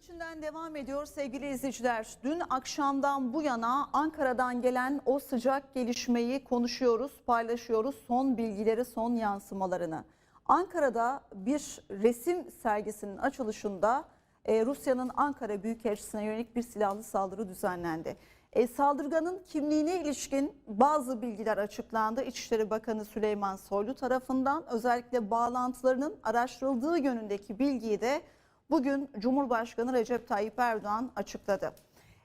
içinden devam ediyor sevgili izleyiciler. Dün akşamdan bu yana Ankara'dan gelen o sıcak gelişmeyi konuşuyoruz, paylaşıyoruz. Son bilgileri, son yansımalarını. Ankara'da bir resim sergisinin açılışında e, Rusya'nın Ankara Büyükelçisi'ne yönelik bir silahlı saldırı düzenlendi. E, saldırganın kimliğine ilişkin bazı bilgiler açıklandı. İçişleri Bakanı Süleyman Soylu tarafından özellikle bağlantılarının araştırıldığı yönündeki bilgiyi de bugün Cumhurbaşkanı Recep Tayyip Erdoğan açıkladı.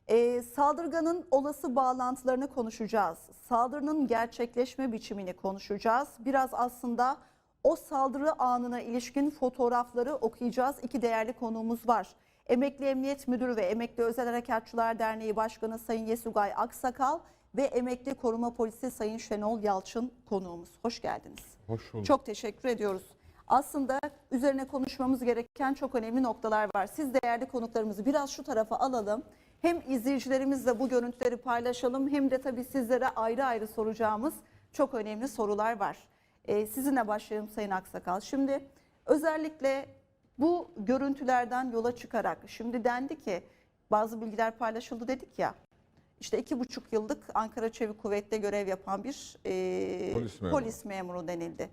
Ee, saldırganın olası bağlantılarını konuşacağız. Saldırının gerçekleşme biçimini konuşacağız. Biraz aslında o saldırı anına ilişkin fotoğrafları okuyacağız. İki değerli konuğumuz var. Emekli Emniyet Müdürü ve Emekli Özel Harekatçılar Derneği Başkanı Sayın Yesugay Aksakal ve Emekli Koruma Polisi Sayın Şenol Yalçın konuğumuz. Hoş geldiniz. Hoş bulduk. Çok teşekkür ediyoruz. Aslında üzerine konuşmamız gereken çok önemli noktalar var. Siz değerli konuklarımızı biraz şu tarafa alalım. Hem izleyicilerimizle bu görüntüleri paylaşalım hem de tabii sizlere ayrı ayrı soracağımız çok önemli sorular var. Ee, sizinle başlayalım Sayın Aksakal. Şimdi özellikle bu görüntülerden yola çıkarak şimdi dendi ki bazı bilgiler paylaşıldı dedik ya. İşte iki buçuk yıllık Ankara Çevik Kuvvet'te görev yapan bir e, Polis memuru. polis memuru denildi.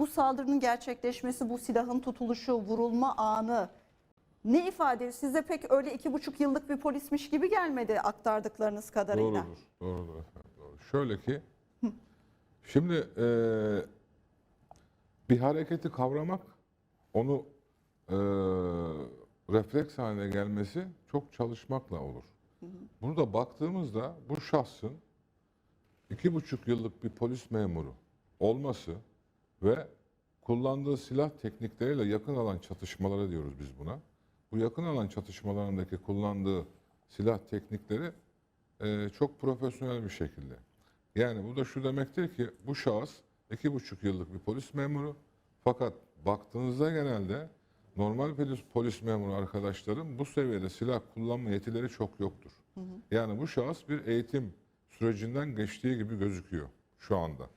Bu saldırının gerçekleşmesi, bu silahın tutuluşu, vurulma anı ne ifade ediyor? Size pek öyle iki buçuk yıllık bir polismiş gibi gelmedi aktardıklarınız kadarıyla. Doğrudur. Doğrudur efendim. Doğru. Şöyle ki şimdi e, bir hareketi kavramak onu e, refleks haline gelmesi çok çalışmakla olur. Burada baktığımızda bu şahsın iki buçuk yıllık bir polis memuru olması ve kullandığı silah teknikleriyle yakın alan çatışmaları diyoruz biz buna. Bu yakın alan çatışmalarındaki kullandığı silah teknikleri e, çok profesyonel bir şekilde. Yani bu da şu demektir ki bu şahıs iki buçuk yıllık bir polis memuru fakat baktığınızda genelde normal polis, polis memuru arkadaşların bu seviyede silah kullanma yetileri çok yoktur. Yani bu şahıs bir eğitim sürecinden geçtiği gibi gözüküyor şu anda.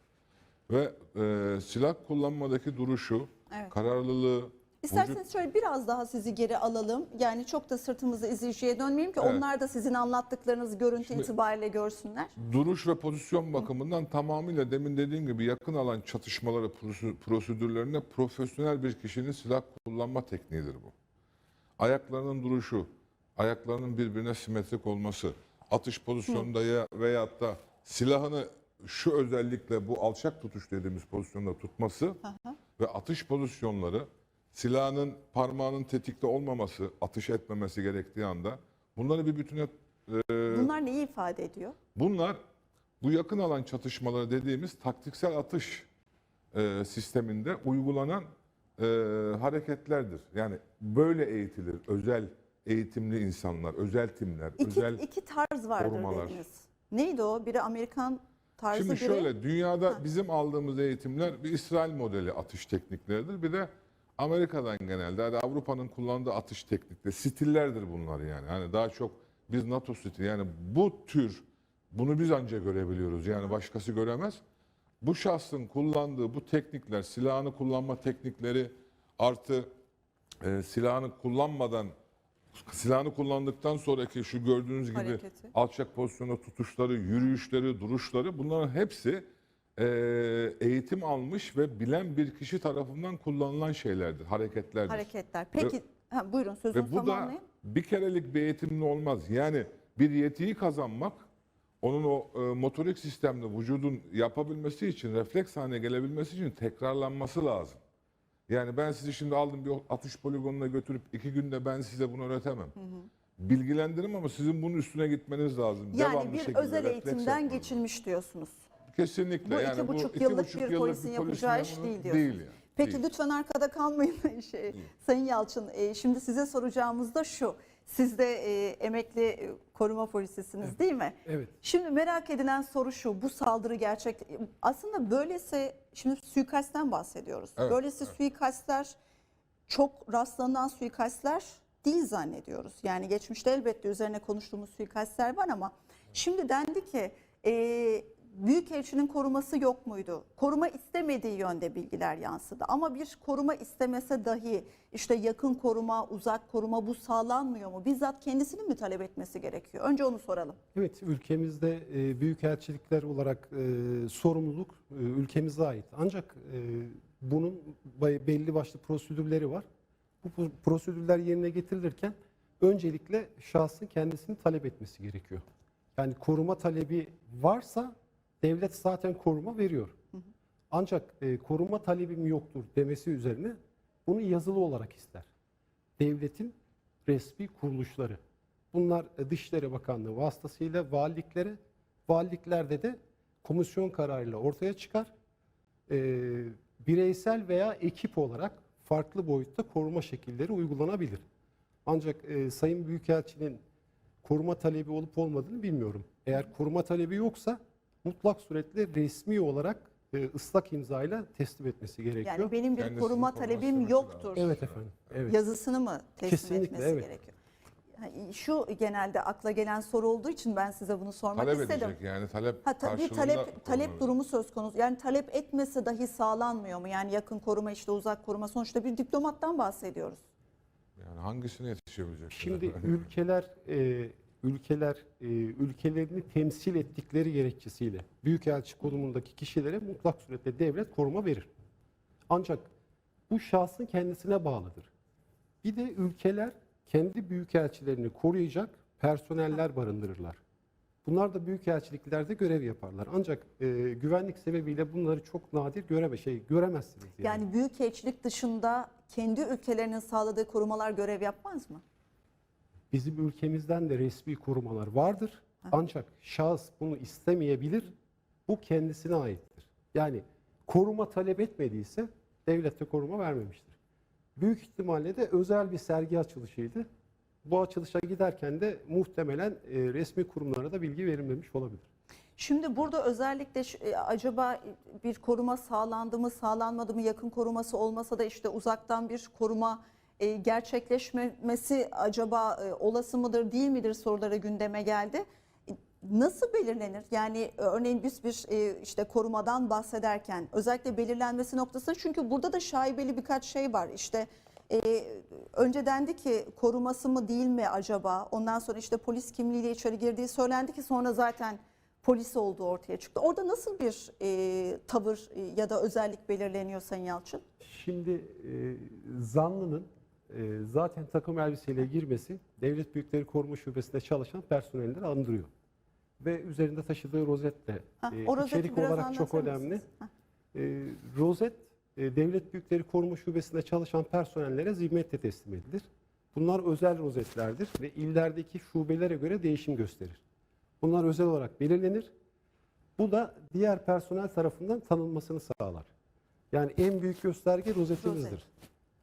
Ve e, silah kullanmadaki duruşu, Evet. kararlılığı, vücut İsterseniz şöyle biraz daha sizi geri alalım. Yani çok da sırtımızı izleyiciye dönmeyelim ki Evet. onlar da sizin anlattıklarınızı görüntü Şimdi- itibariyle görsünler. duruş ve pozisyon bakımından tamamıyla demin dediğim gibi yakın alan çatışmaları prosedürlerine profesyonel bir kişinin silah kullanma tekniğidir bu. Ayaklarının duruşu, ayaklarının birbirine simetrik olması, atış pozisyonunda ya veyahut da silahını şu özellikle bu alçak tutuş dediğimiz pozisyonda tutması ve atış pozisyonları silahının parmağının tetikte olmaması, atış etmemesi gerektiği anda bunları bir bütüne Bunlar neyi ifade ediyor? Bunlar bu yakın alan çatışmaları dediğimiz taktiksel atış e, sisteminde uygulanan e, hareketlerdir. Yani böyle eğitilir özel eğitimli insanlar, özel timler, İki, özel... iki tarz vardır korumalar. dediniz. Neydi o? Biri Amerikan tarzı Şimdi biri... şöyle dünyada bizim aldığımız eğitimler bir İsrail modeli atış teknikleridir. Bir de Amerika'dan genelde hadi Avrupa'nın kullandığı atış teknikleri, stillerdir bunlar yani. Hani daha çok biz NATO stili yani bu tür bunu biz ancak görebiliyoruz. Yani başkası göremez. Bu şahsın kullandığı bu teknikler, silahını kullanma teknikleri artı e, silahını kullanmadan silahını kullandıktan sonraki şu gördüğünüz gibi Hareketi. alçak pozisyonda tutuşları, yürüyüşleri, duruşları bunların hepsi e, eğitim almış ve bilen bir kişi tarafından kullanılan şeylerdir, hareketlerdir. hareketler. Peki ha, buyurun sözünüzü Ve bu da bir kerelik bir eğitimle olmaz. Yani bir yetiyi kazanmak, onun o e, motorik sistemde vücudun yapabilmesi için, refleks haline gelebilmesi için tekrarlanması lazım. Yani ben sizi şimdi aldım bir atış poligonuna götürüp iki günde ben size bunu öğretemem. Bilgilendiririm ama sizin bunun üstüne gitmeniz lazım. Yani Devamlı bir özel eğitimden geçilmiş diyorsunuz. Kesinlikle. Bu yani iki buçuk iki yıllık buçuk bir yıllık polisin bir yapacağı iş değil diyorsunuz. Değil yani. Peki Değil. lütfen arkada kalmayın şey, Sayın Yalçın. e, şimdi size soracağımız da şu. Siz de e, emekli e, koruma polisisiniz değil mi? Evet. Şimdi merak edilen soru şu. Bu saldırı gerçek. Aslında böylesi şimdi suikastten bahsediyoruz. Evet, böylesi suikastler çok rastlanan suikastler değil zannediyoruz. Yani geçmişte elbette üzerine konuştuğumuz suikastler var ama şimdi dendi ki e, Büyükelçinin koruması yok muydu? Koruma istemediği yönde bilgiler yansıdı. Ama bir koruma istemese dahi işte yakın koruma, uzak koruma bu sağlanmıyor mu? Bizzat kendisinin mi talep etmesi gerekiyor? Önce onu soralım. Evet, ülkemizde e, büyükelçilikler olarak e, sorumluluk e, ülkemize ait. Ancak e, bunun belli başlı prosedürleri var. Bu pro- prosedürler yerine getirilirken öncelikle şahsın kendisini talep etmesi gerekiyor. Yani koruma talebi varsa devlet zaten koruma veriyor. Ancak e, koruma talebim yoktur demesi üzerine bunu yazılı olarak ister. Devletin resmi kuruluşları. Bunlar e, Dışişleri Bakanlığı vasıtasıyla valiliklere, valiliklerde de komisyon kararıyla ortaya çıkar. Ee, bireysel veya ekip olarak farklı boyutta koruma şekilleri uygulanabilir. Ancak e, Sayın Büyükelçinin koruma talebi olup olmadığını bilmiyorum. Eğer koruma talebi yoksa mutlak suretle resmi olarak e, ıslak imzayla teslim etmesi gerekiyor. Yani benim bir Kendisini koruma talebim yoktur. lazım. Evet efendim. Evet. Yazısını mı teslim Kesinlikle, etmesi evet. gerekiyor? Ha, Şu genelde akla gelen soru olduğu için ben size bunu sormak Talep istedim. edecek yani talep Ha, ta- bir karşılığında talep talep durumu söz konusu. Yani talep etmese dahi sağlanmıyor mu? Yani yakın koruma işte uzak koruma sonuçta bir diplomattan bahsediyoruz. Yani hangisine yetişebilecek? Şimdi ülkeler e, ülkeler e, ülkelerini temsil ettikleri gerekçesiyle büyükelçi konumundaki kişilere mutlak suretle devlet koruma verir. Ancak bu şahsın kendisine bağlıdır. Bir de ülkeler kendi büyükelçilerini koruyacak personeller barındırırlar. Bunlar da büyükelçiliklerde görev yaparlar. Ancak e, güvenlik sebebiyle bunları çok nadir göreme şey göremezsiniz. Yani. Yani büyükelçilik dışında kendi ülkelerinin sağladığı korumalar görev yapmaz mı? Bizim ülkemizden de resmi korumalar vardır. Ancak şahıs bunu istemeyebilir. Bu kendisine aittir. Yani koruma talep etmediyse devlette koruma vermemiştir. Büyük ihtimalle de özel bir sergi açılışıydı. Bu açılışa giderken de muhtemelen e, resmi kurumlara da bilgi verilmemiş olabilir. Şimdi burada özellikle şu- e, acaba bir koruma sağlandı mı, sağlanmadı mı, yakın koruması olmasa da işte uzaktan bir koruma e, gerçekleşmesi acaba e, olası mıdır, değil midir soruları gündeme geldi. E, Nasıl belirlenir? Yani e, örneğin biz bir işte korumadan bahsederken özellikle belirlenmesi noktasında çünkü burada da şaibeli birkaç şey var. İşte e, önce dendi ki koruması mı değil mi acaba? Ondan sonra işte polis kimliğiyle içeri girdiği söylendi ki sonra zaten polis olduğu ortaya çıktı. Orada nasıl bir e, tavır ya da özellik belirleniyor Sayın Yalçın? Şimdi e, zanlının e, zaten takım elbiseyle girmesi Devlet Büyükleri Koruma Şubesi'nde çalışan personelleri andırıyor. Ve üzerinde taşıdığı rozetle Ha, e, içerik olarak çok önemli. E, rozet e, Devlet Büyükleri Koruma Şubesi'nde çalışan personellere zimmetle teslim edilir. Bunlar özel rozetlerdir ve illerdeki şubelere göre değişim gösterir. Bunlar özel olarak belirlenir. Bu da diğer personel tarafından tanınmasını sağlar. Yani en büyük gösterge rozetimizdir. Rozet.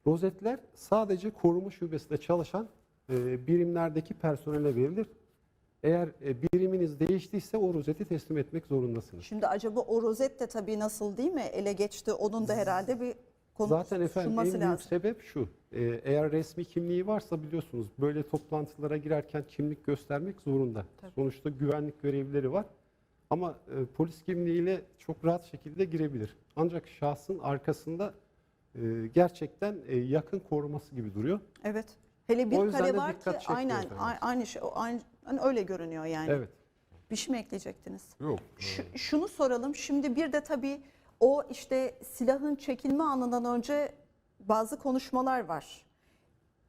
Rozetler sadece koruma şubesinde çalışan e, birimlerdeki personele verilir. Eğer e, biriminiz değiştiyse o rozeti teslim etmek zorundasınız. Şimdi acaba o rozet de tabii nasıl değil mi ele geçti? Onun da herhalde bir konu Zaten efendim en büyük lazım. sebep şu. e, eğer resmi kimliği varsa biliyorsunuz böyle toplantılara girerken kimlik göstermek zorunda. Tabii. Sonuçta güvenlik görevlileri var. Ama e, polis kimliğiyle çok rahat şekilde girebilir. Ancak şahsın arkasında gerçekten e, yakın koruması gibi duruyor. Evet. Hele bir kare de var ki aynen a- aynı şey o- aynı hani öyle görünüyor yani. Evet. Bir şey mi ekleyecektiniz? Yok. Şu- şunu soralım. Şimdi bir de tabii o işte silahın çekilme anından önce bazı konuşmalar var.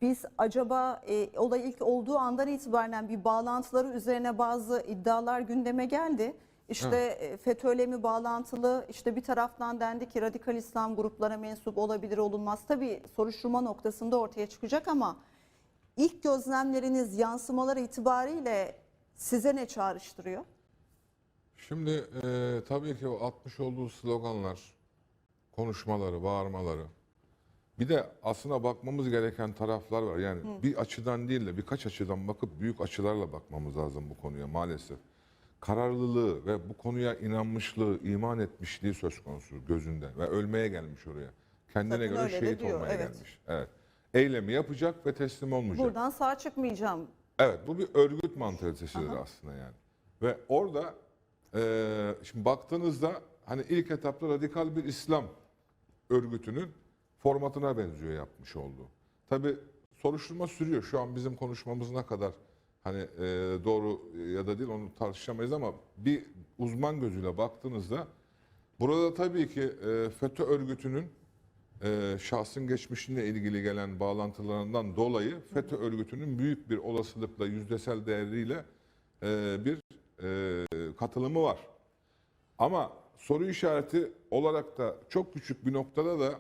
Biz acaba e, olay ilk olduğu andan itibaren bir bağlantıları üzerine bazı iddialar gündeme geldi. İşte e, FETÖ'yle mi bağlantılı? İşte bir taraftan dendi ki radikal İslam gruplara mensup olabilir olunmaz. Tabii soruşturma noktasında ortaya çıkacak ama ilk gözlemleriniz yansımalar itibariyle size ne çağrıştırıyor? Şimdi e, tabii ki o atmış olduğu sloganlar, konuşmaları, bağırmaları. Bir de aslına bakmamız gereken taraflar var. Yani bir açıdan değil de birkaç açıdan bakıp büyük açılarla bakmamız lazım bu konuya maalesef. Kararlılığı ve bu konuya inanmışlığı, iman etmişliği söz konusu gözünde ve ölmeye gelmiş oraya. Kendine Zaten göre şehit diyor, olmaya evet. gelmiş. Evet. Eylemi yapacak ve teslim olmayacak. Buradan sağ çıkmayacağım. Evet bu bir örgüt mantalitesidir aslında yani. Ve orada Ee, şimdi baktığınızda hani ilk etapta radikal bir İslam örgütünün formatına benziyor yapmış olduğu. Tabi soruşturma sürüyor. Şu an bizim konuşmamız ne kadar hani e, doğru ya da değil onu tartışamayız ama bir uzman gözüyle baktığınızda burada tabii ki e, FETÖ örgütünün e, şahsın geçmişine ilgili gelen bağlantılarından dolayı FETÖ örgütünün büyük bir olasılıkla yüzdesel değeriyle e, bir e, katılımı var. Ama soru işareti olarak da çok küçük bir noktada da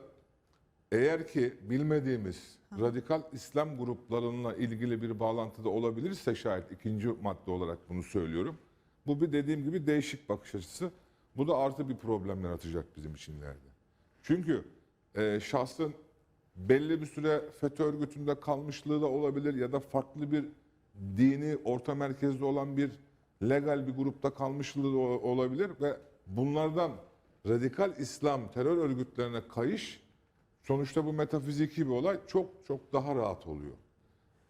eğer ki bilmediğimiz radikal İslam gruplarıyla ilgili bir bağlantıda olabilirse şayet ikinci madde olarak bunu söylüyorum. Bu bir dediğim gibi değişik bakış açısı. Bu da artı bir problem yaratacak bizim için ileride. Çünkü e, şahsın belli bir süre FETÖ örgütünde kalmışlığı da olabilir ya da farklı bir dini orta merkezde olan bir legal bir grupta kalmışlığı da olabilir ve bunlardan radikal İslam terör örgütlerine kayış sonuçta bu metafiziki bir olay çok çok daha rahat oluyor.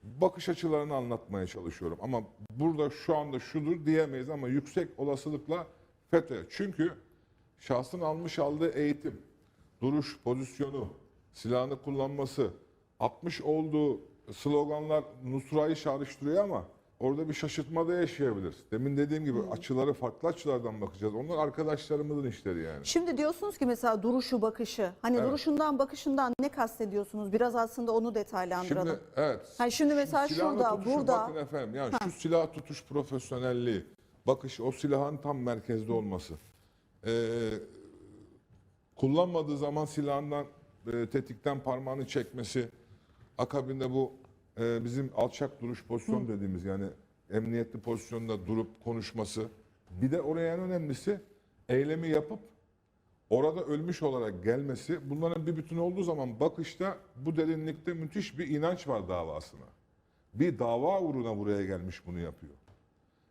Bakış açılarını anlatmaya çalışıyorum ama burada şu anda şudur diyemeyiz ama yüksek olasılıkla FETÖ. Çünkü şahsın almış aldığı eğitim, duruş, pozisyonu, silahını kullanması, atmış olduğu sloganlar Nusra'yı çağrıştırıyor ama orada bir şaşırtma da yaşayabilir. Demin dediğim gibi açıları farklı açılardan bakacağız. Onlar arkadaşlarımızın işleri yani. Şimdi diyorsunuz ki mesela duruşu, bakışı. Hani Evet. duruşundan, bakışından ne kastediyorsunuz? Biraz aslında onu detaylandıralım. Şimdi evet. Ha, şimdi mesela silahını şurada, tutuşu burada- Bakın efendim yani şu silah tutuş profesyonelliği, bakış o silahın tam merkezde olması. Ee, kullanmadığı zaman silahından e, tetikten parmağını çekmesi. Akabinde bu e, bizim alçak duruş pozisyon dediğimiz yani emniyetli pozisyonda durup konuşması. Bir de oraya en önemlisi eylemi yapıp orada ölmüş olarak gelmesi bunların bir bütün olduğu zaman bakışta bu derinlikte müthiş bir inanç var davasına. Bir dava uğruna buraya gelmiş bunu yapıyor.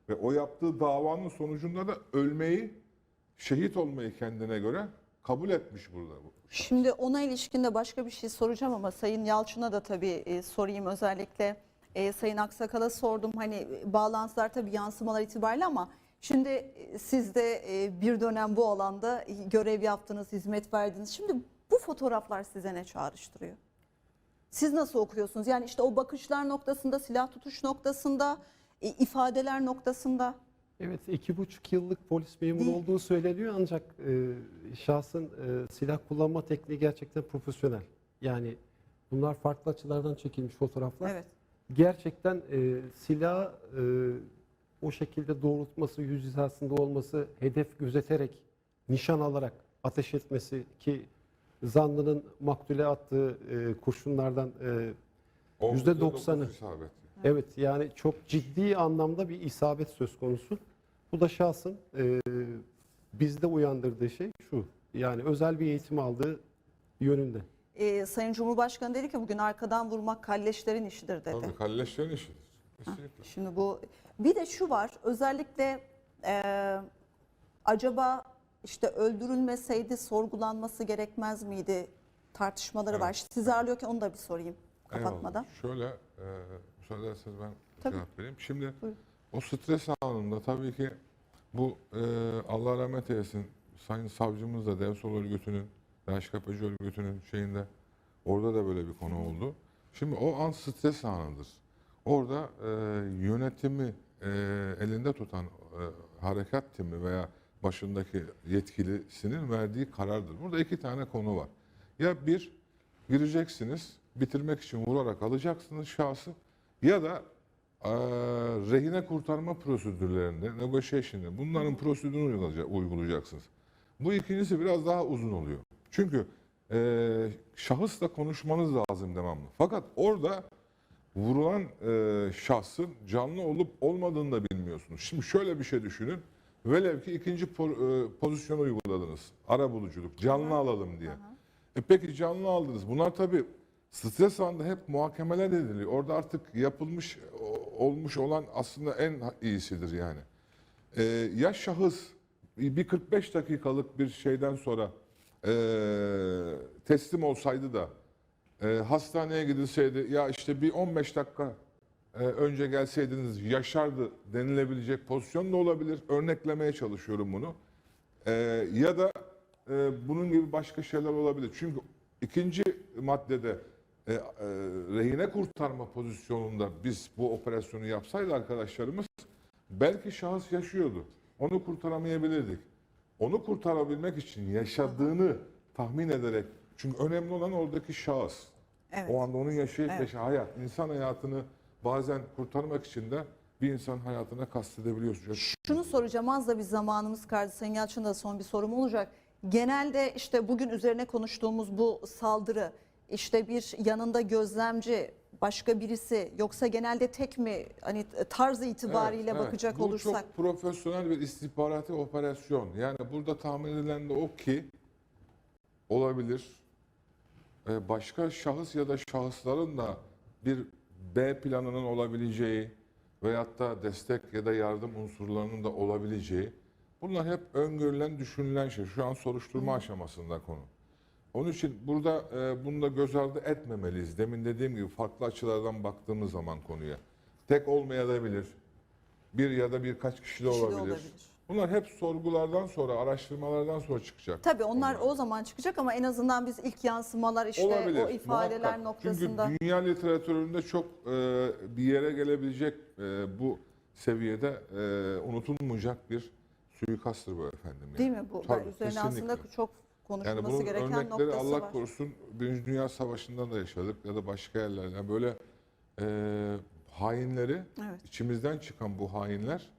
Ve o yaptığı davanın sonucunda da ölmeyi, şehit olmayı kendine göre kabul etmiş burada. Şimdi ona ilişkin de başka bir şey soracağım ama Sayın Yalçın'a da tabii e, sorayım özellikle. E, Sayın Aksakal'a sordum hani e, bağlantılar tabii yansımalar itibariyle ama şimdi e, siz de bir dönem bu alanda görev yaptınız, hizmet verdiniz. Şimdi bu fotoğraflar size ne çağrıştırıyor? Siz nasıl okuyorsunuz? Yani işte o bakışlar noktasında, silah tutuş noktasında, ifadeler noktasında. Evet, iki buçuk yıllık polis memuru Değil. olduğu söyleniyor ancak e, şahsın e, silah kullanma tekniği gerçekten profesyonel. Yani bunlar farklı açılardan çekilmiş fotoğraflar. Evet. Gerçekten e, silah e, o şekilde doğrultması, yüz hizasında olması, hedef gözeterek, nişan alarak ateş etmesi ki zanlının maktule attığı e, kurşunlardan e, Oldukça %90'ı. dokuz isabet. Evet yani çok ciddi anlamda bir isabet söz konusu. Bu da şahsın e, bizde uyandırdığı şey şu. Yani özel bir eğitim aldığı yönünde. E, Sayın Cumhurbaşkanı dedi ki bugün arkadan vurmak kalleşlerin işidir dedi. Tabii kalleşlerin işidir. Kesinlikle. Şimdi bu bir de şu var özellikle e, acaba işte öldürülmeseydi sorgulanması gerekmez miydi tartışmaları var. Evet. Sizi ağırlıyorken onu da bir sorayım kapatmadan. Eyvallah. Şöyle, e, müsaade ederseniz ben Tabii. cevap vereyim. Şimdi Buyurun. O stres anında tabii ki bu e, Allah rahmet eylesin Sayın Savcımız da Devsol Örgütü'nün, DHKPC Örgütü'nün şeyinde orada da böyle bir konu oldu. Şimdi o an stres anıdır. Orada e, yönetimi e, elinde tutan e, harekat timi veya başındaki yetkilisinin verdiği karardır. Burada iki tane konu var. Ya bir, gireceksiniz, bitirmek için vurarak alacaksınız şahsı ya da rehine kurtarma prosedürlerinde, negotiation'da bunların prosedürünü uygulaya- uygulayacaksınız. Bu ikincisi biraz daha uzun oluyor. Çünkü eee şahısla konuşmanız lazım devamlı. Fakat orada vurulan eee, şahsın canlı olup olmadığını da bilmiyorsunuz. Şimdi şöyle bir şey düşünün. Velev ki ikinci po- eee, pozisyonu uyguladınız. Ara buluculuk, canlı alalım diye. E peki canlı aldınız. Bunlar tabii stres anında hep muhakemeler ediliyor. Orada artık yapılmış olmuş olan aslında en iyisidir yani. E, ya şahıs bir 45 dakikalık bir şeyden sonra e, teslim olsaydı da e, hastaneye gidilseydi ya işte bir 15 dakika e, önce gelseydiniz yaşardı denilebilecek pozisyon da olabilir. Örneklemeye çalışıyorum bunu. E, ya da e, bunun gibi başka şeyler olabilir. Çünkü ikinci maddede e, e, rehine kurtarma pozisyonunda biz bu operasyonu yapsaydı arkadaşlarımız belki şahıs yaşıyordu. Onu kurtaramayabilirdik. Onu kurtarabilmek için yaşadığını tahmin ederek çünkü önemli olan oradaki şahıs. Evet. O anda onun yaşayıp Evet. yaşa hayat, insan hayatını bazen kurtarmak için de bir insan hayatına kastedebiliyorsun. Şunu soracağım az da bir zamanımız kaldı. Sayın Yalçın da son bir sorum olacak. Genelde işte bugün üzerine konuştuğumuz bu saldırı işte bir yanında gözlemci başka birisi yoksa genelde tek mi hani tarz itibariyle Evet, evet. bakacak Bu olursak çok profesyonel bir istihbarati operasyon. Yani burada tahmin edilen de o ki olabilir. Ee, Başka şahıs ya da şahısların da bir B planının olabileceği veyahut da destek ya da yardım unsurlarının da olabileceği bunlar hep öngörülen, düşünülen şey. Şu an soruşturma aşamasında konu. Onun için burada e, bunu da göz ardı etmemeliyiz. Demin dediğim gibi farklı açılardan baktığımız zaman konuya. Tek olmayabilir. Bir ya da birkaç kişi de olabilir. olabilir. Bunlar hep sorgulardan sonra, araştırmalardan sonra çıkacak. Tabii onlar Bunlar. o zaman çıkacak ama en azından biz ilk yansımalar işte Olabilir. o ifadeler muhakkak. noktasında Çünkü dünya literatüründe çok e, bir yere gelebilecek e, bu seviyede e, unutulmayacak bir suikasttır bu efendim. yani. değil mi bu? Tabii, Üzerine aslında kesinlikle. Çok Yani konuşulması bunun gereken örnekleri noktası Allah var. korusun Birinci Dünya Savaşı'nda da yaşadık ya da başka yerlerde. Yani böyle e, hainleri, Evet. içimizden çıkan bu hainler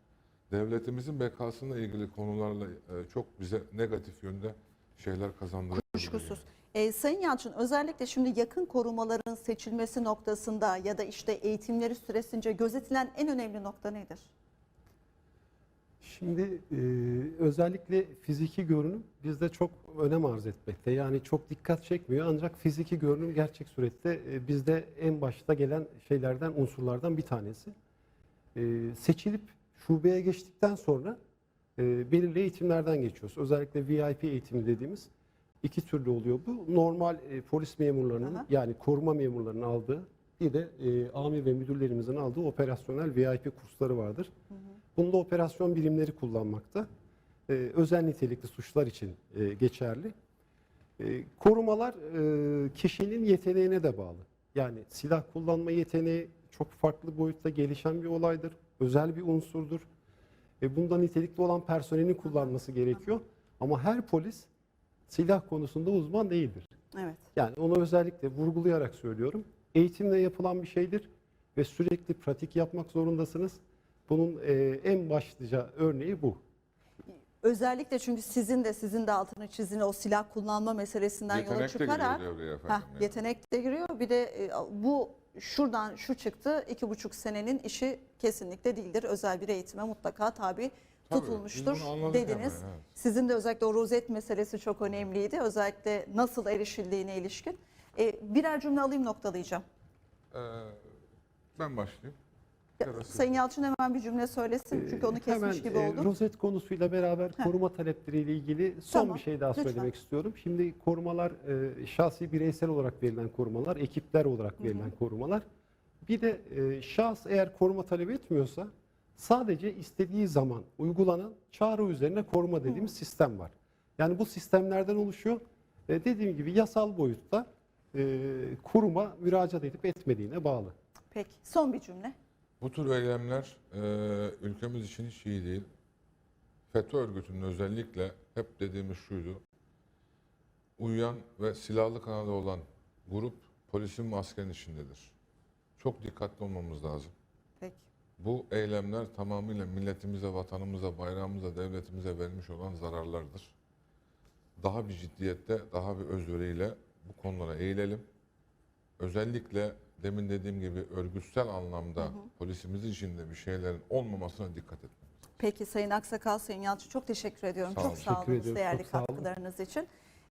devletimizin bekasıyla ilgili konularla e, çok bize negatif yönde şeyler kazandırıyor. Kuşkusuz. Ee, Sayın Yalçın özellikle şimdi yakın korumaların seçilmesi noktasında ya da işte eğitimleri süresince gözetilen en önemli nokta nedir? Şimdi e, özellikle fiziki görünüm bizde çok önem arz etmekte. Yani çok dikkat çekmiyor ancak fiziki görünüm gerçek surette e, bizde en başta gelen şeylerden, unsurlardan bir tanesi. E, seçilip şubeye geçtikten sonra e, belirli eğitimlerden geçiyoruz. Özellikle VIP eğitimi dediğimiz iki türlü oluyor bu. Normal e, polis memurlarının Aha. yani koruma memurlarının aldığı bir de e, amir ve müdürlerimizin aldığı operasyonel VIP kursları vardır. Bunda operasyon birimleri kullanmakta. Ee, özel nitelikli suçlar için e, geçerli. Ee, korumalar e, kişinin yeteneğine de bağlı. Yani silah kullanma yeteneği çok farklı boyutta gelişen bir olaydır. Özel bir unsurdur. E, bunda nitelikli olan personelin kullanması gerekiyor. Ama her polis silah konusunda uzman değildir. Evet. Yani onu özellikle vurgulayarak söylüyorum. Eğitimle yapılan bir şeydir ve sürekli pratik yapmak zorundasınız. Bunun e, en başlıca örneği bu. Özellikle çünkü sizin de sizin de altını çizdiğiniz o silah kullanma meselesinden yola Yetenek de giriyor çıkarak efendim. Heh, yani. yetenek de giriyor. Bir de e, bu şuradan şu çıktı iki buçuk senenin işi kesinlikle değildir. Özel bir eğitime mutlaka tabi Tabii, tutulmuştur dediniz. hemen, evet. Sizin de özellikle o rozet meselesi çok önemliydi. Özellikle nasıl erişildiğine ilişkin. E, birer cümle alayım noktalayacağım. Ee, ben başlayayım. Ya. Sayın Yalçın hemen bir cümle söylesin çünkü onu Ee, kesmiş hemen, gibi e, oldum. rozet konusuyla beraber Heh. koruma talepleriyle ilgili son Tamam, bir şey daha lütfen. söylemek istiyorum. Şimdi korumalar e, şahsi bireysel olarak verilen korumalar, ekipler olarak verilen korumalar. Bir de e, şahıs eğer koruma talep etmiyorsa sadece istediği zaman uygulanan çağrı üzerine koruma dediğimiz sistem var. Yani bu sistemlerden oluşuyor. E, dediğim gibi yasal boyutta e, kuruma müracaat edip etmediğine bağlı. Peki son bir cümle. Bu tür eylemler e, ülkemiz için hiç iyi değil. FETÖ örgütünün özellikle hep dediğimiz şuydu. Uyuyan ve silahlı kanadı olan grup polisin ve askerin içindedir. Çok dikkatli olmamız lazım. Peki. Bu eylemler tamamıyla milletimize, vatanımıza, bayrağımıza, devletimize vermiş olan zararlardır. Daha bir ciddiyette, daha bir özveriyle bu konulara eğilelim. Özellikle demin dediğim gibi örgütsel anlamda polisimizin içinde bir şeylerin olmamasına dikkat etmemiz. Peki Sayın Aksakal, Sayın Yalçın çok teşekkür ediyorum. Sağ çok olun. sağ Teşekkür olun ediyorum, değerli katkılarınız için.